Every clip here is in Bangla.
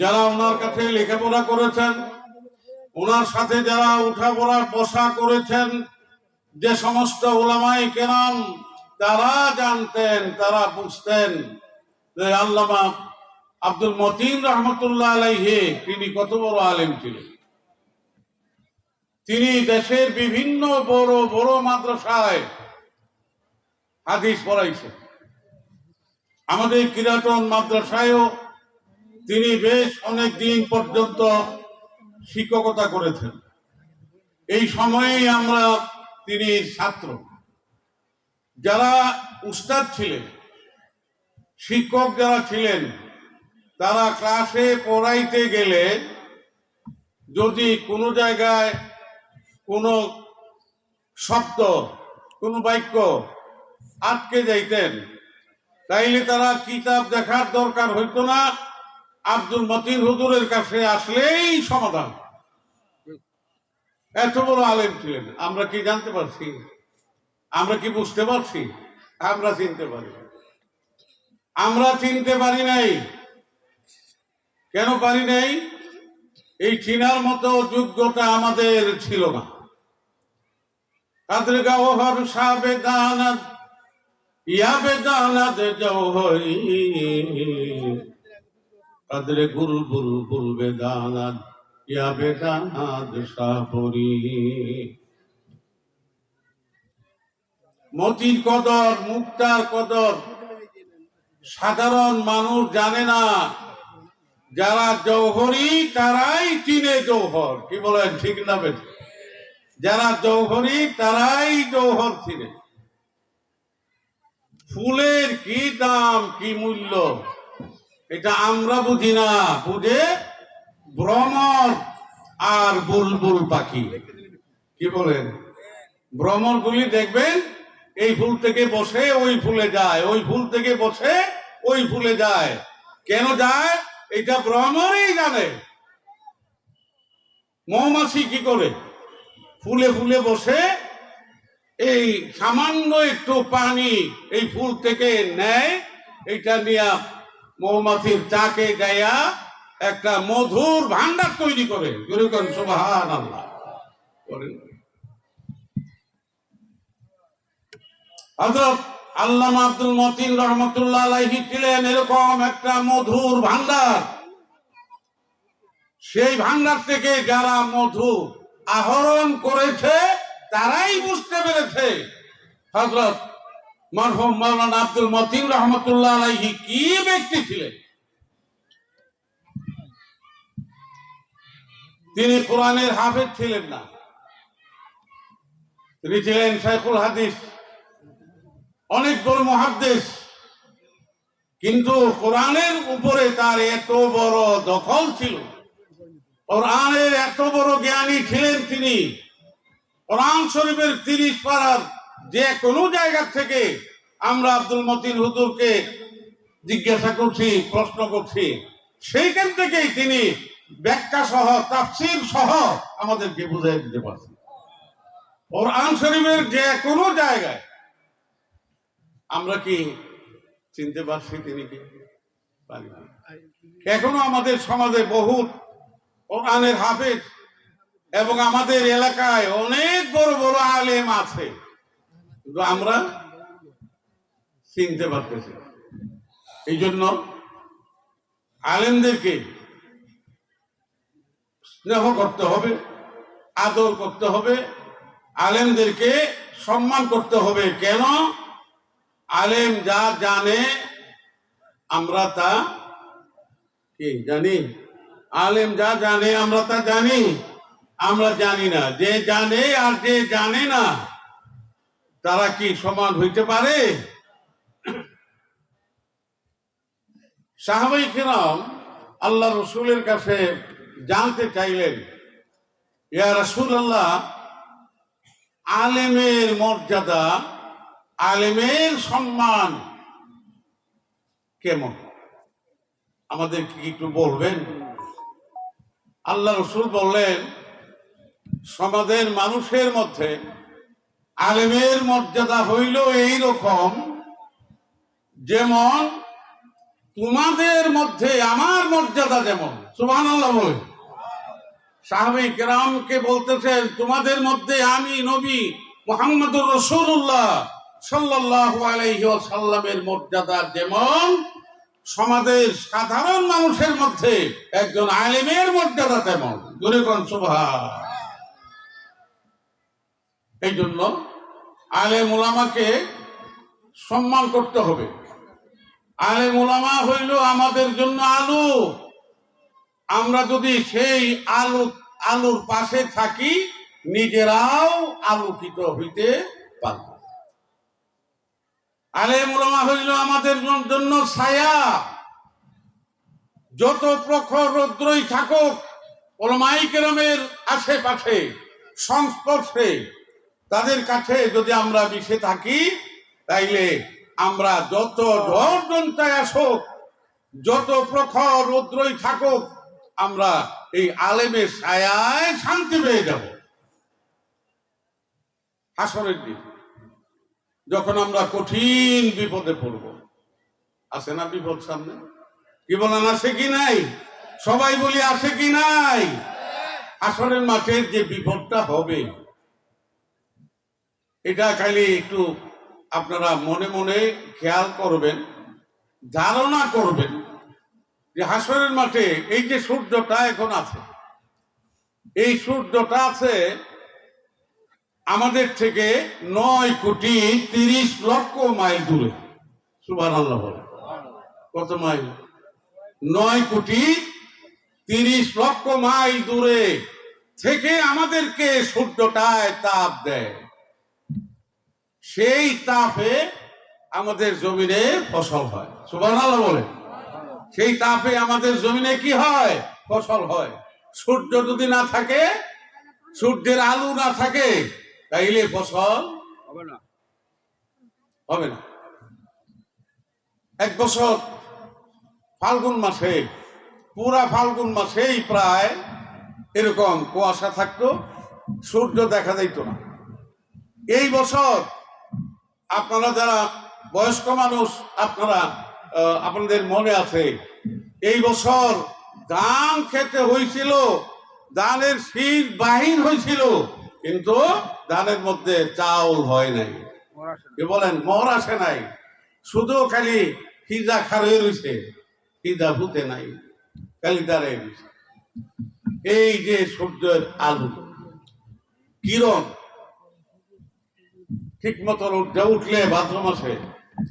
যারা ওনার কাছে লেখাপড়া করেছেন, ওনার সাথে যারা উঠা পড়া বসা করেছেন, যে সমস্ত ওলামাই কেরাম, তারা জানতেন, তারা বুঝতেন যে আল্লামা আব্দুল মতিন রহমতুল্লাহ আলাইহে, তিনি কত বড় আলেম ছিলেন। তিনি দেশের বিভিন্ন বড় বড় মাদ্রাসায় হাদিস পড়াইছেন। আমাদের কিরাটন মাদ্রাসায়ও তিনি বেশ অনেক দিন পর্যন্ত শিক্ষকতা করেছেন। এই সময়েই আমরা তিনি ছাত্র। যারা উস্তাদ ছিলেন, শিক্ষক যারা ছিলেন, তারা ক্লাসে পড়াইতে গেলে যদি কোনো জায়গায় কোনো শব্দ, কোনো বাক্য আটকে যাইতেন, তাইলে তারা কিতাব দেখার দরকার হইতো না। আব্দুল মতিন হুজুরের কাছে আসলেই সমাধান এত বড় আলেম ছিলেন। আমরা কি জানতে পারছি? আমরা কি বুঝতে পারছি? আমরা চিনতে পারি। আমরা চিনতে পারি নাই। কেন পারি নাই? এই চিনার মতো যোগ্যতা আমাদের ছিল না। কাদের গাওহর সাবে দানাত ইয়া বেদানাত জৌহরি বুল বেদানাত ইয়া বেদানাত সাহরি মতির কদর, মুক্তার কদর, সাধারণ মানুষ জানে না। যারা জৌহরি, তারাই চিনে জৌহর। কি বলেন, ঠিক না বেঠিক? যারা জৌহরি, তারাই জৌহর চিনে। ফুলের কি দাম, কি মূল্য? এটা আমরা বুঝি না, বুঝে ভ্রমর আর বুলবুল পাখি। কি বলেন? ভ্রমর গুলি দেখবেন, এই ফুল থেকে বসে ওই ফুলে যায়, ওই ফুল থেকে বসে ওই ফুলে যায়। কেন যায়? এটা ভ্রমরই জানে। মৌমাছি কি করে? ফুলে ফুলে বসে এই সামান্য একটু পানি এই ফুল থেকে নেয় এটা নিয়ে মৌমাছির চাকে গায়া একটা মধুর ভান্ডার তৈরি করে। যেরকম সুবাহান আল্লাহ করেন। আল্লামা আব্দুল মতিন রহমতুল্লাহ আলাইহি ছিলেন এরকম একটা মধুর ভান্ডার সেই ভান্ডার থেকে যারা মধু আহরণ করেছে, তারাই বুঝতে পেরেছে। হজরত মরহুম মৌলানা আব্দুল রহমতুল্লাহ আলাইহি কি ব্যক্তি ছিলেন? তিনি কোরআনের হাফেজ ছিলেন না। তিনি ছিলেন শেখুল হাদিস অনেক বড় মহাদ্দেশ। কিন্তু কোরআনের উপরে তার এত বড় দখল ছিল। কোরআনের এত বড় জ্ঞানী ছিলেন তিনি। কোরআন শরীফের তিরিশ পাড়ার যে কোনো জায়গা থেকে আমরা আব্দুল মতিন হুজুরকে জিজ্ঞাসা করছি, প্রশ্ন করছি, সেইখান থেকেই তিনি ব্যাখ্যা সহ, তাফসির সহ আমাদেরকে বুঝাই দিতে পারছেন। কোরআন শরীফের যে কোনো জায়গায় আমরা কি চিনতে পারছি তিনি কি? পারি। এখনও আমাদের সমাজে বহুত কোরআনের হাফেজ এবং আমাদের এলাকায় অনেক বড় বড় আলেম আছে। কিন্তু আমরা চিনতে পারতেছি এই জন্য আলেমদেরকে স্নেহ করতে হবে, আদর করতে হবে, আলেমদেরকে সম্মান করতে হবে। কেন? আলেম যা জানে, আমরা তা কি জানি? আলেম যা জানে, আমরা তা জানি। আমরা জানি না। যে জানে আর যে জানে না তারা কি সমান হইতে পারে? সাহাবাই কেরাম আল্লাহ রসুলের কাছে জানতে চাইলেন, ইয়া রসুল আল্লাহ আলেমের মর্যাদা, আলেমের সম্মান কেমন? আমাদের কি একটু বলবেন? আল্লাহ রসুল বললেন, সমাজের মানুষের মধ্যে আলেমের মর্যাদা হইল এই রকম যেমন তোমাদের মধ্যে আমার মর্যাদা যেমন। আল্লাহ সাহাবি বলতেছেন, তোমাদের মধ্যে আমি নবী মোহাম্মদুর রসুল্লাহ সাল্লাহ মর্যাদা যেমন, সমাজের সাধারণ মানুষের মধ্যে একজন আলেমের মর্যাদা তেমন। দূরে কোন এই জন্য আলেম মোলামাকে সম্মান করতে হবে। আলে ওলামা হইল আমাদের জন্য আলু। আমরা যদি সেই আলু, আলুর পাশে থাকি, নিজেরাও আলোকিত হইতে পারব। আলে ওলামা হইল আমাদের জন্য ছায়া। যত প্রখর রৌদ্রই থাকুক, ওলমাই কেরামের আশেপাশে, সংস্পর্শে তাদের কাছে যদি আমরা মিশে থাকি, তাইলে আমরা যত ঝড় আসুক, যত প্রখর রৌদ্রই থাকুক, আমরা এই আলেমের ছায়ায় শান্তি পেয়ে যাব। হাসরের দিন, যখন আমরা কঠিন বিপদে পড়ব। আছে না বিপদ সামনে? কি বলেন, আছে কি নাই? সবাই বলি, আছে কি নাই? আসরের মাঠের যে বিপদটা হবে এটা খালি একটু আপনারা মনে মনে খেয়াল করবেন, ধারণা করবেন যে হাসরের মাঠে এই যে সূর্যটা এখন আছে, এই সূর্যটা আছে আমাদের থেকে নয় কোটি তিরিশ লক্ষ মাইল দূরে বলে কত মাইল? নয় কোটি তিরিশ লক্ষ মাইল দূরে থেকে আমাদেরকে সূর্যটায় তাপ দেয়। সেই তাপে আমাদের জমিনে ফসল হয়। সুবাহ বলে সেই তাপে আমাদের জমিনে কি হয়? ফসল হয়। সূর্য যদি না থাকে, সূর্যের আলু না থাকে, তাইলে ফসল হবে না। হবে না। এক বছর ফাল্গুন মাসে, পুরা ফাল্গুন মাসেই প্রায় এরকম কুয়াশা থাকতো, সূর্য দেখা যাইত না। এই বছর আপনারা যারা বয়স্ক মানুষ, আপনারা আপনাদের মনে আছে, এই বছর ধান খেতে হয়েছিল, ধানের শীত বাহির হয়েছিল, কিন্তু ধানের মধ্যে চাউল হয় নাই। কি বলেন মর আসে নাই শুধু খালি খিজা খার রয়েছে খিজা ভূতে নাই, খালি দাঁড়ায় রয়েছে এই যে সূর্যের আলু, কিরণ ঠিক মতো রোদটা উঠলে ভাদ্র মাসে,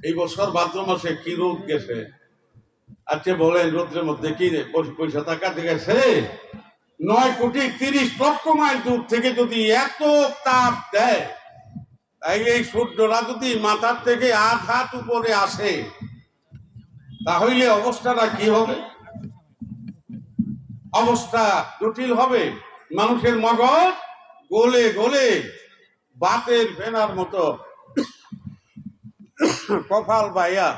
এই বছর ভাদ্র মাসে কি রোদ গেছে? আচ্ছা বলেন রোদ্রের মধ্যে কি পয়সা- টাকা গেছে? নয় কোটি তিরিশ লক্ষ মাইল দূর থেকে যদি এত তাপ দেয়, তাইলে এই সূর্যটা যদি মাথার থেকে আধ হাত উপরে আসে, তাহলে অবস্থাটা কি হবে? অবস্থা জটিল হবে। মানুষের মগজ গলে গলে বাতের ফেনার মতো। কপাল বাইয়া,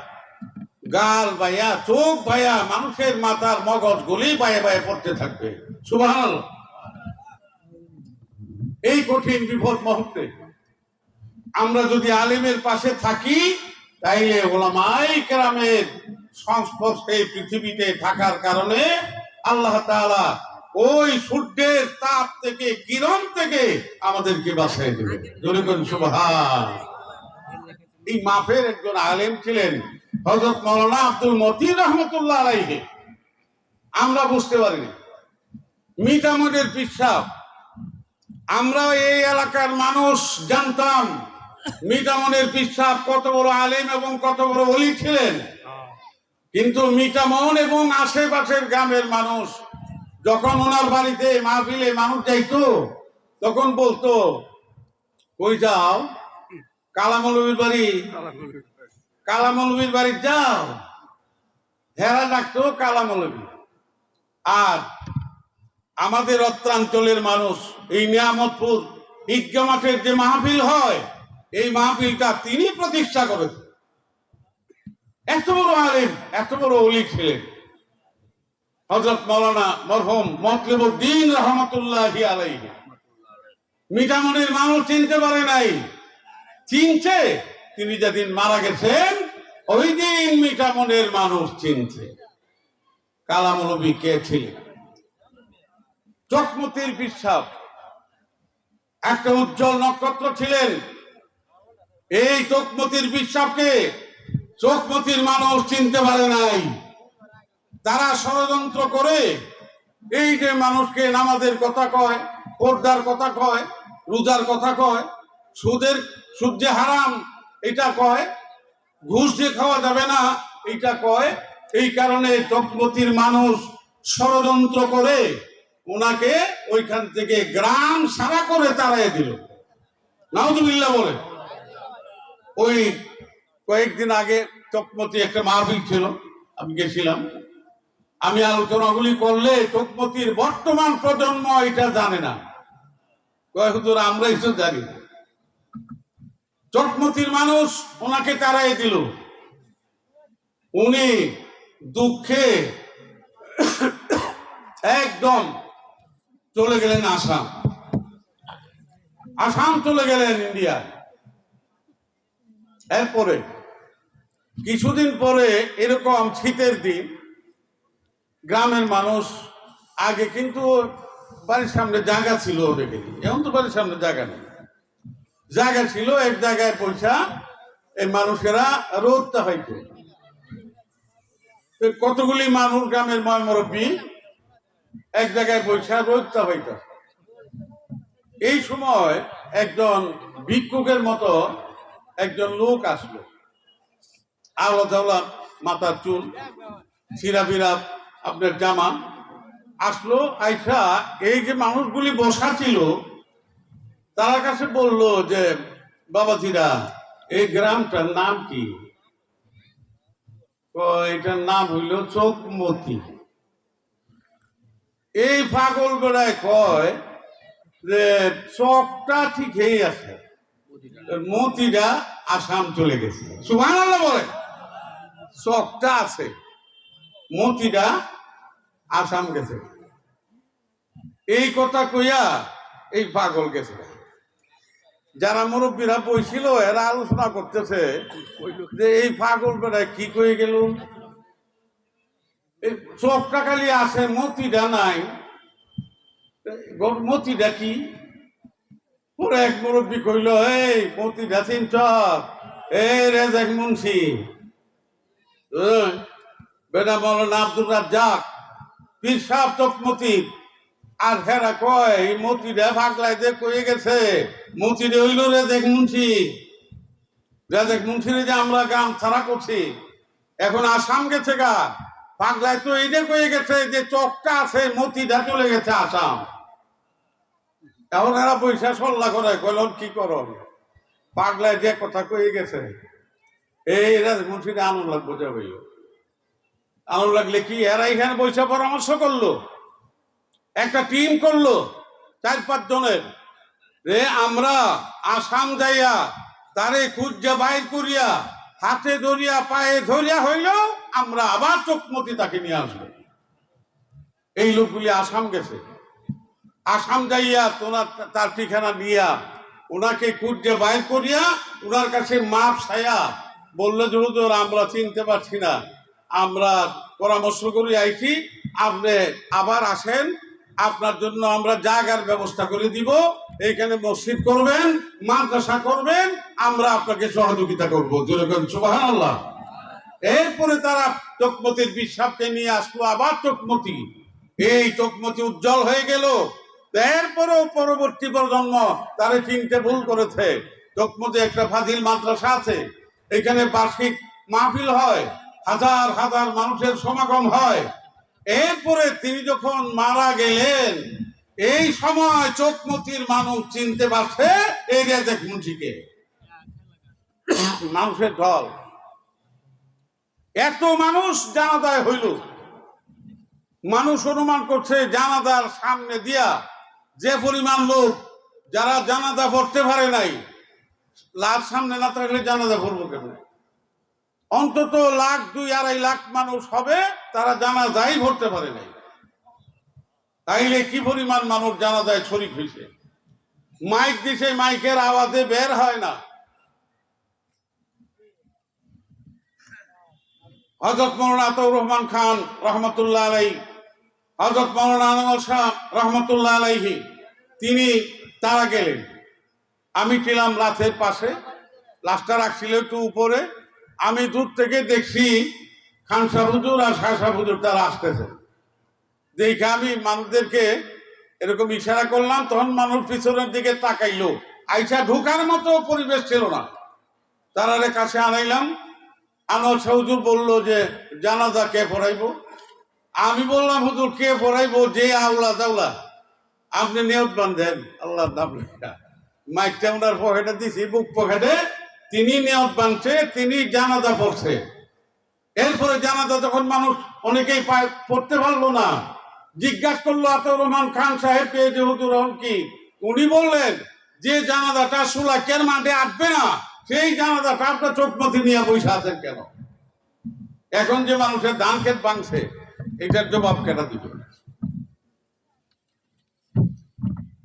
গাল বাইয়া, চোখ বাইয়া, মানুষের মাথার মগজ গলি বাইয়ে বাইয়ে পড়তে থাকবে। সুভান এই কঠিন বিপদ মুহূর্তে আমরা যদি আলিমের পাশে থাকি, তাইলে ওলামাই কেরামের সংস্পর্শে পৃথিবীতে থাকার কারণে আল্লাহ তাআলা ওই সূর্যের তাপ থেকে, কিরণ থেকে আমাদেরকে বাসায় দেবে। জোরে করেন সুবহান। এই মাফের একজন আলেম ছিলেন, হযরত মাওলানা আব্দুল মতিন রহমতুল্লাহ আলাইহি। আমরা বুঝতে পারিনি। মিটামুডের পিসাব। আমরা এই এলাকার মানুষ, জানতাম মিটামনের পিসাব কত বড় আলেম এবং কত বড় অলি ছিলেন। কিন্তু মিটামন এবং আশেপাশের গ্রামের মানুষ যখন ওনার বাড়িতে মাহফিলে মানুষ যাইতো তখন বলতো কই যাও? কালামৌলবীর বাড়ি। কালামৌলবীর বাড়ি। যাও। হেরা ডাকতো কালামৌলবী আর আমাদের অত্রাঞ্চলের মানুষ এই নিয়ামতপুর ঈদগা মাঠের যে মাহফিল হয় এই মাহফিলটা তিনি প্রতিষ্ঠা করেছেন। এত বড় আলেম এত বড় অলি ছিলেন। হজরত মৌলানা মরহম মতলিবুদ্দিন রহমতুল্লাহ আলাইহি। মিঠামণির মানুষ চিনতে পারে নাই। চিনছে, তিনি যেদিন মারা গেছেন, ওই দিন মিঠামনের মানুষ চিনছে। কালামলবী কে ছিলেন? চকমতির বিশ্বাস। একটা উজ্জ্বল নক্ষত্র ছিলেন। এই চকমতির বিশ্বাসকে চকমতির মানুষ চিনতে পারে নাই। তারা ষড়যন্ত্র করে, এই যে মানুষকে নামাজের কথা কয়, পর্দার কথা কয়, রোজার কথা কয়, সুদের, সুদ যে হারাম, এটা কয়, ঘুষ যে খাওয়া যাবে না, এটা কয়, এই কারণে চকমতির মানুষ ষড়যন্ত্র করে, ওনাকে ওইখান থেকে গ্রাম সারা করে তাড়াই দিল। নাউজুবিল্লাহ বলে। ওই কয়েকদিন আগে চকমতি একটা মাহফিল ছিল, আমি গেছিলাম। আমি আলোচনাগুলি করলে চকমতির বর্তমান প্রজন্ম এটা জানে না। আমরাই তো জানি। চকমতির মানুষ ওনাকে তাড়াই দিল। উনি দুঃখে একদম চলে গেলেন আসাম। আসাম চলে গেলেন ইন্ডিয়া। এরপরে কিছুদিন পরে এরকম শীতের দিন গ্রামের মানুষ আগে কিন্তু বাড়ির সামনে জায়গা ছিল ওদেরকে এখন তো বাড়ির সামনে জায়গা নেই। জায়গা ছিল, এক জায়গায় পয়সা, এই মানুষেরা রোদটা হইতো। তো কতগুলি মানুষ গ্রামের ময় মুরব্বী এক জায়গায় পয়সা, রোদটা হইত। এই সময় একজন ভিক্ষুকের মতো একজন লোক আসলো। জাওলা মাথার চুল ফিরা আপনার জামা আসলো, আইসা এই যে মানুষগুলি বসা ছিল, তার কাছে বলল যে, বাবাজিরা, এই গ্রামটার নাম কি? এটার নাম হইল চোখমতি। এই পাগল বেড়ায় কয় যে চকটা ঠিকই আছে। মতিটা আসাম চলে গেছে। সুভান বলে চকটা আছে। মতিটা আসাম গেছে। এই কথা কইয়া এই পাগল গেছে। যারা মুরব্বীরা বইছিল এরা আলোচনা করতেছে যে এই পাগল বেড়ায় কি কয়ে গেল? এই চোখটা খালি আছে মতিটা নাই। মতিটা কি? পরে এক মুরব্বী কইল এই মতিটা চিনছ? এই রেজাক মুন্সি। ওই, বেটা মৌলানা আব্দুল রাজ্জাক পীর সাহেব চকমতি আর হেরা কয়, এই মতিটা ভাগলাই যে কয়ে গেছে মতিটা হইল রেজেক মুন্সি। রেজেক মুন্সিরে যে আমরা গ্রাম ছাড়া করছি। এখন আসাম গেছে গা। পাগলায় তো এইটা কয়ে গেছে যে চকটা আছে, মতিটা চলে গেছে আসাম। এখন এরা পয়সা সল্লা করে, কইল কি করো পাগলায় যে কথা কয়ে গেছে, এই মুন্সিটা আনন্দ লাগবো যা আনন্দ লাগলে কি? এরা এখানে বৈশা পরামর্শ করল। একটা টিম করল, চার পাঁচ জনের। রে আমরা আসাম যাইয়া, তারে খুঁজা বাইর করিয়া, হাতে ধরিয়া, পায়ে ধরিয়া হইল আমরা আবার চোখমতি তাকে নিয়ে আসব। এই লোকগুলি আসাম গেছে। আসাম যাইয়া তোনার তার ঠিকানা নিয়া, ওনাকে খুঁজে বাইর করিয়া, ওনার কাছে মাপ ছায়া বলল যে আমরা চিনতে পারছি না। আমরা পরামর্শ করি আইছি আপনি আবার আসেন, আপনার জন্য আমরা জায়গার ব্যবস্থা করে দিব। এইখানে মসজিদ করবেন, মাদ্রাসা করবেন, আমরা আপনাকে সহযোগিতা করব। সুবাহ আল্লাহ এরপরে তারা চকমতির বিশ্বাসকে নিয়ে আসলো, আবার চকমতি এই চকমতি উজ্জ্বল হয়ে গেল। এরপরেও পরবর্তী প্রজন্ম তারা চিনতে ভুল করেছে। চকমতি একটা ফাজিল মাদ্রাসা আছে। এখানে বার্ষিক মাহফিল হয়। হাজার হাজার মানুষের সমাগম হয়। এরপরে তিনি যখন মারা গেলেন, এই সময় চোখমতির মানুষ চিনতে পারছে এই রেজেক মুন্সিকে। মানুষের ঢল। এত মানুষ জানাদায় হইল। মানুষ অনুমান করছে জানাদার সামনে দিয়া যে পরিমাণ লোক যারা জানাদা পড়তে পারে নাই লাখ সামনে না থাকলে জানাজা পড়ব কেন অন্তত লাখ দুই আড়াই লাখ মানুষ হবে, তারা জানাজাই ভরতে পারে নাই। তাইলে কি পরিমাণ মানুষ জানা যায় শরিক হয়েছে মাইক দিছে, মাইকের আওয়াজে বের হয় না। হজরত মৌলানা আতাউর রহমান খান রহমতুল্লাহ আলাই হজরত মৌলানা আনোয়ার শাহ রহমতুল্লাহ আলাইহি, তিনি তারা গেলেন। আমি ছিলাম লাথের পাশে, লাশটা রাখছিল একটু উপরে আমি দূর থেকে দেখছি খানসা হুজুর আর শাসা হুজুর তারা আসতেছে। দেখে আমি মানুষদেরকে এরকম ইশারা করলাম, তখন মানুষ পিছনের দিকে তাকাইলো। আইসা ঢুকার মতো পরিবেশ ছিল না। তারারে কাছে আনাইলাম। আনোয়ার শাহ হুজুর বলল যে, জানাজা কে পড়াইবো? আমি বললাম, হুজুর, কে পড়াইবো? যে আউলা দাউলা আপনি নিয়ত বান্ধেন আল্লাহ মাইকটা ওনার পকেটে দিছি, বুক পকেটে তিনি নিয়ত বাঁধছে তিনি জানাজা পড়ছে। এরপরে জানাজা যখন মানুষ অনেকেই পড়তে পারল না। জিজ্ঞাসা করল আতর রহমান খান সাহেব কে? যে হুজুর কি? উনি বললেন, যে জানাজাটা সুলাকের মাঠে আসবে না, সেই জানাজাটা আপনার চোখমতি নিয়ে বসে আছেন কেন? এখন যে মানুষের ধান ক্ষেত ভাঙছে এটার জবাব কেটা দিবে?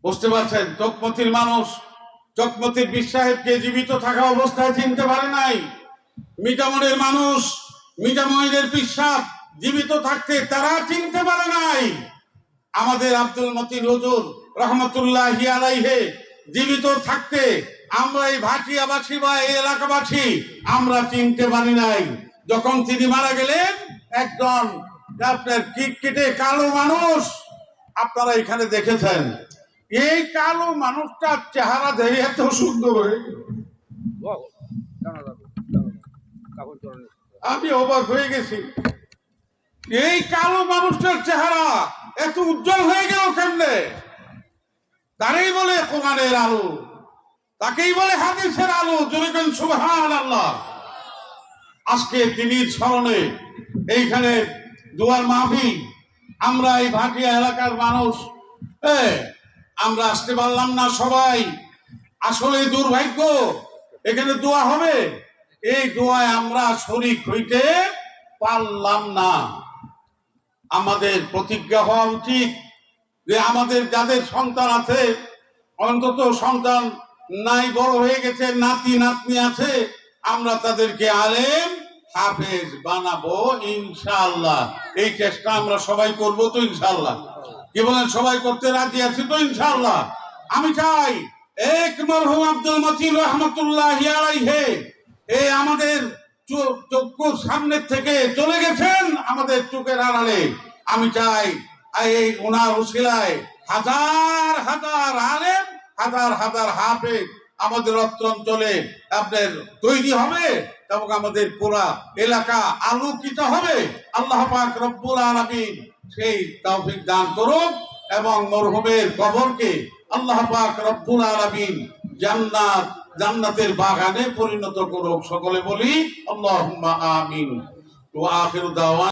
বুঝতে পারছেন? চকমতির মানুষ চকমতির বিশ সাহেবকে জীবিত থাকা অবস্থায় চিনতে পারে নাই। মিটামনের মানুষ মিটামনের বিশ্বাস জীবিত থাকতে তারা চিনতে পারে নাই। আমাদের আব্দুল মতিন হুজুর রহমতুল্লাহ আলাইহে জীবিত থাকতে আমরা এই ভাটিয়াবাসী বা এই এলাকাবাসী আমরা চিনতে পারি নাই। যখন তিনি মারা গেলেন, একজন আপনার কিটকিটে কালো মানুষ, আপনারা এখানে দেখেছেন। এই কালো মানুষটার চেহারা দেখে এত সুন্দর হয়ে। আমি অবাক হয়ে গেছি। এই কালো মানুষটার চেহারা এত উজ্জ্বল হয়ে গেল কেমনে? তারই বলে কোরআনের আলো। তাকেই বলে হাদিসের আলো। যেরকম সুবহান আল্লাহ আজকে তিনি স্মরণে এইখানে দুয়ার মাহফিল। আমরা এই ভাটিয়া এলাকার মানুষ এ, আমরা আসতে পারলাম না সবাই। আসলে দুর্ভাগ্য, এখানে দোয়া হবে। এই দোয়ায় আমরা শরিক হইতে পারলাম না। আমাদের প্রতিজ্ঞা হওয়া উচিত যে আমাদের যাদের সন্তান আছে, অন্তত সন্তান নাই, বড় হয়ে গেছে, নাতি, নাতনি আছে, আমরা তাদেরকে আলেম হাফেজ বানাবো ইনশাআল্লাহ। এই চেষ্টা আমরা সবাই করব তো ইনশাআল্লাহ। কি বলেন সবাই করতে রাজি আছি তো ইনশাআল্লাহ। আমি চাই এক মরহুম আব্দুল মতিন রহমতুল্লাহ আলাইহে এই আমাদের সামনের থেকে চলে গেছেন আমাদের চোখের আড়ালে। আমি চাই এই ওনার উশিলায় হাজার হাজার আলেম, হাজার হাজার হাফেজ আমাদের অত্র অঞ্চলে আপনার তৈরি হবে এবং আমাদের পুরা এলাকা আলোকিত হবে। আল্লাহ পাক রব্বুল আলামিন সেই তৌফিক দান করুক এবং মরহুমের কবরকে আল্লাহ পাক রব্বুল আলামিন জান্নাত, জান্নাতের বাগানে পরিণত করুক। সকলে বলি, আল্লাহুম্মা আমিন। ওয়া আখিরু দাওয়ানা